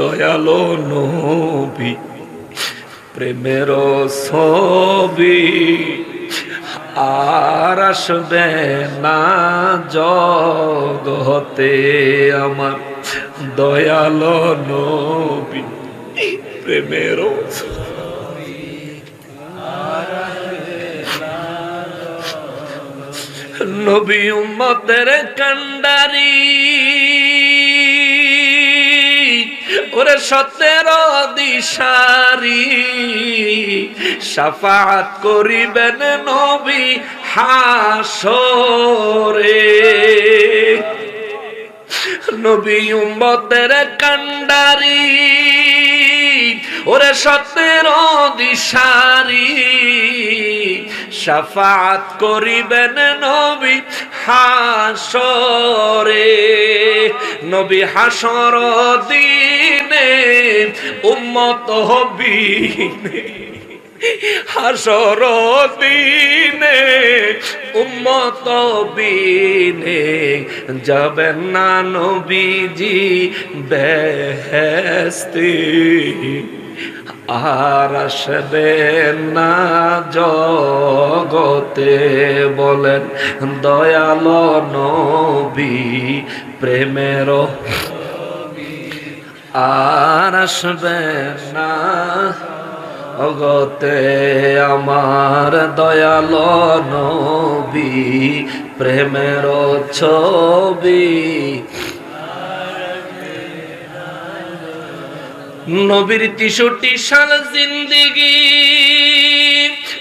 দয়ালো নবী, প্রেমের ছবি আর আসবে না জগতে আমার। দয়ালো নবী, প্রেমের নবী উম্মতের কান্ডারি ওরে সতেরো দিশারি সাফাত করিবেন নবী হাসরে। নবী উম্মতের কান্ডারি ওরে সতেরো দিশারি সাফাত করিবেন নবী হাসরে। নবী হাসর দিনে উম্মত হবিনে হাসর দিনে উম্মত বিনে যাবেন না নবীজি আর আসবে না জগতে বলেন দয়াল নবী, প্রেমের আর আসবে না। অগতে আমার দয়াল নবী, প্রেমের ছবি। নবীর তিষট্টি সাল জিন্দিগি,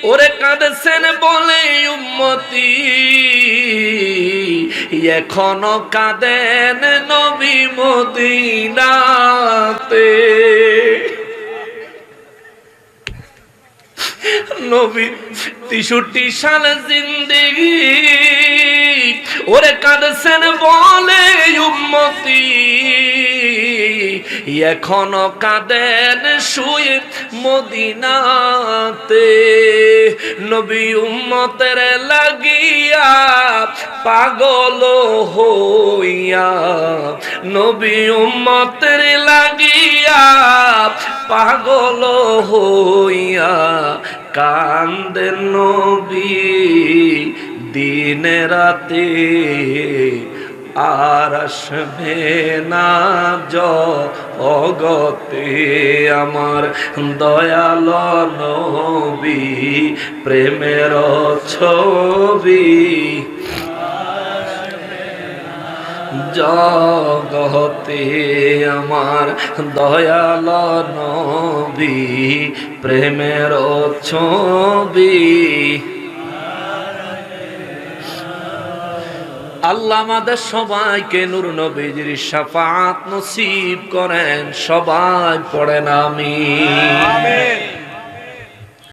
ওরে কাঁদছেন বলে উম্মতি। এখনও কাঁদেন নবী মদিনাতে। নবী তিষট্টি সাল জিন্দিগি, ওরে কাঁদছেন বলে উম্মতি। এখনও কাঁদেন শুয়ে মদিনাতে। নবী উম্মতের লাগিয়া পাগল হইয়া, নবী উম্মতের লাগিয়া পাগল হইয়া কান্দেন নবী দিনে রাতে। আর আসবে না জগতে আমার দয়াল নবী, প্রেমের ছবি। জগতে আমার দয়াল নবী, প্রেমের ছবি। আল্লাহ আমাদের সবাইকে নূর নবীজির শাফাত নসিব করেন, সবাই পড়েন আমি